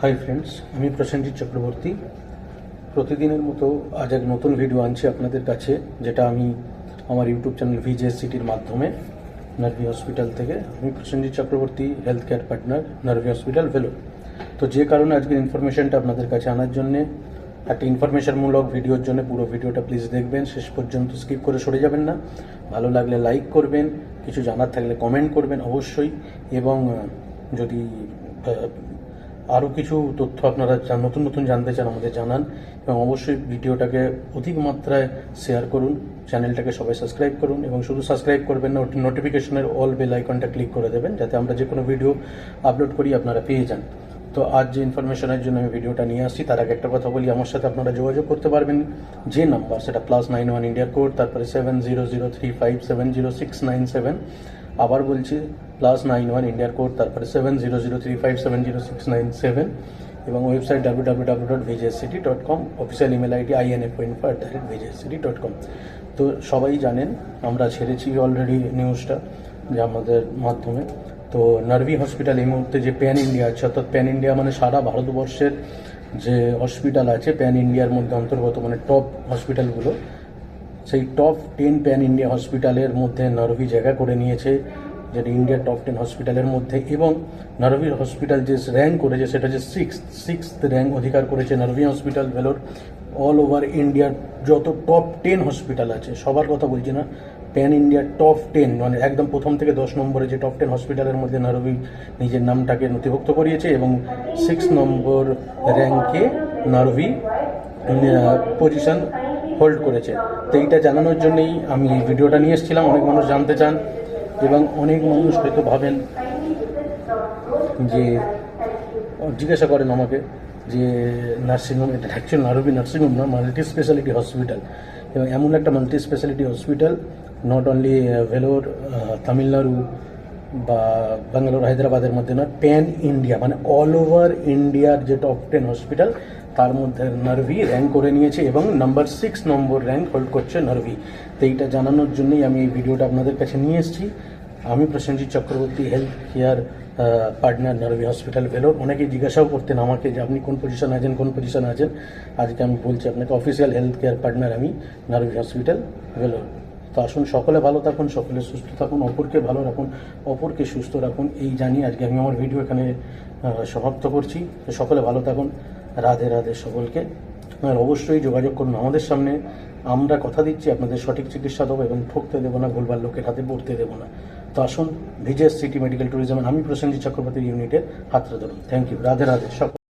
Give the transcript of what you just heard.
Hi friends আমি প্রসেনজিৎ চক্রবর্তী। প্রতিদিনের মতো আজ এক নতুন ভিডিও আনছি আপনাদের কাছে, যেটা আমি আমার ইউটিউব চ্যানেল ভিজেএস সিটির মাধ্যমে নার্ভি হসপিটাল থেকে। আমি Prasenjit Chakraborty health care partner Naruvi hospital Vellore তো যে কারণে আজকের ইনফরমেশনটা আপনাদের কাছে আনার জন্যে, একটা ইনফরমেশনমূলক ভিডিওর জন্য পুরো ভিডিওটা প্লিজ দেখবেন, শেষ পর্যন্ত স্কিপ করে সরে যাবেন না। ভালো লাগলে লাইক করবেন, কিছু জানার থাকলে কমেন্ট করবেন অবশ্যই। এবং যদি আরও কিছু তথ্য আপনারা নতুন নতুন জানতে চান আমাদের জানান, এবং অবশ্যই ভিডিওটাকে অধিক মাত্রায় শেয়ার করুন চ্যানেলটাকে সবাই সাবস্ক্রাইব করুন, এবং শুধু সাবস্ক্রাইব করবেন না নোটিফিকেশনের অল বেল আইকনটা ক্লিক করে দেবেন, যাতে আমরা যে কোনো ভিডিও আপলোড করি, আপনারা পেয়ে যান। তো আজ যে ইনফরমেশনের জন্য আমি ভিডিওটা নিয়ে আসছি, তার আগে একটা কথা বলি, আমার সাথে আপনারা যোগাযোগ করতে পারবেন, যে নাম্বার সেটা plus nine one India code তারপরে seven zero zero three five seven zero six nine seven আবার বলছি প্লাস নাইন ওয়ান ইন্ডিয়ার কোড তারপরে seven zero zero three five seven zero six nine seven এবং website W W W dot VJSCT dot com official email ID I N F info at the rate VJSCT dot com তো সবাই জানেন, আমরা ছেড়েছি already নিউজটা যে আমাদের মাধ্যমে। তো নার্ভি হসপিটাল এই মুহূর্তে যে প্যান ইন্ডিয়া আছে, অর্থাৎ প্যান ইন্ডিয়া মানে সারা ভারতবর্ষের যে হসপিটাল আছে প্যান ইন্ডিয়ার মধ্যে অন্তর্গত মানে টপ হসপিটালগুলো সেই টপ টেন প্যান ইন্ডিয়া হসপিটালের মধ্যে নারভি জায়গা করে নিয়েছে। যেটা ইন্ডিয়ার টপ টেন হসপিটালের মধ্যে এবং নারভি হসপিটাল যে র্যাঙ্ক করেছে সেটা যে সিক্স সিক্স র্যাঙ্ক অধিকার করেছে Naruvi hospital Vellore all over ইন্ডিয়ার যত টপ টেন হসপিটাল আছে, সবার কথা বলছি না প্যান ইন্ডিয়ার টপ টেন মানে একদম প্রথম থেকে দশ নম্বরে যে টপ টেন হসপিটালের মধ্যে নারভি নিজের নামটাকে নথিভুক্ত করিয়েছে এবং সিক্স নম্বর র্যাঙ্কে নারভি পজিশন হোল্ড করেছে। তো এইটা জানানোর জন্যই আমি এই ভিডিওটা নিয়ে এসেছিলাম। অনেক মানুষ জানতে চান। এবং অনেক মানুষ হয়তো ভাবেন যে জিজ্ঞাসা করেন আমাকে যে, নার্সিংহোম, এটা অ্যাকচুয়ালি নারবি নার্সিংহোম না, মাল্টি স্পেশালিটি হসপিটাল। এবং এমন একটা multi speciality hospital not only Vellore Tamil Nadu বা ব্যাঙ্গালোর হায়দ্রাবাদের মধ্যে না প্যান ইন্ডিয়া মানে অল ওভার ইন্ডিয়ার যে টপ টেন হসপিটাল তার মধ্যে নার্ভি র্যাঙ্ক করে নিয়েছে এবং number six number rank hold করছে নার্ভি। তো এইটা জানানোর জন্যই আমি এই ভিডিওটা আপনাদের কাছে নিয়ে এসেছি। আমি Prasenjit Chakraborty health care partner Naruvi hospital Vellore অনেকে জিজ্ঞাসাও করতেন আমাকে যে আপনি কোন পজিশন আছেন, কোন পজিশন আছেন? আজকে আমি বলছি আপনাকে অফিসিয়াল হেলথ কেয়ার পার্টনার আমি, নারভি হসপিটাল ভেলোর তো আসুন, সকলে ভালো থাকুন, সকলে সুস্থ থাকুন, অপরকে ভালো রাখুন, অপরকে সুস্থ রাখুন, এই জানি আজকে আমি আমার ভিডিও এখানে সমাপ্ত করছি। তো সকলে ভালো থাকুন। রাধে রাধে সকলকে। অবশ্যই যোগাযোগ করুন আমাদের সামনে। আমরা কথা দিচ্ছি, আপনাদের সঠিক চিকিৎসা দেবো এবং ঠকতে দেবো না ভুলবার লোকের হাতে পড়তে দেবো না। তো আসুন ভিজেস সিটি মেডিকেল ট্যুরিজম, আমি প্রসেনজিৎ চক্রবর্তী ইউনিটের হাতটা ধরুন। থ্যাংক ইউ রাধে রাধে, সকল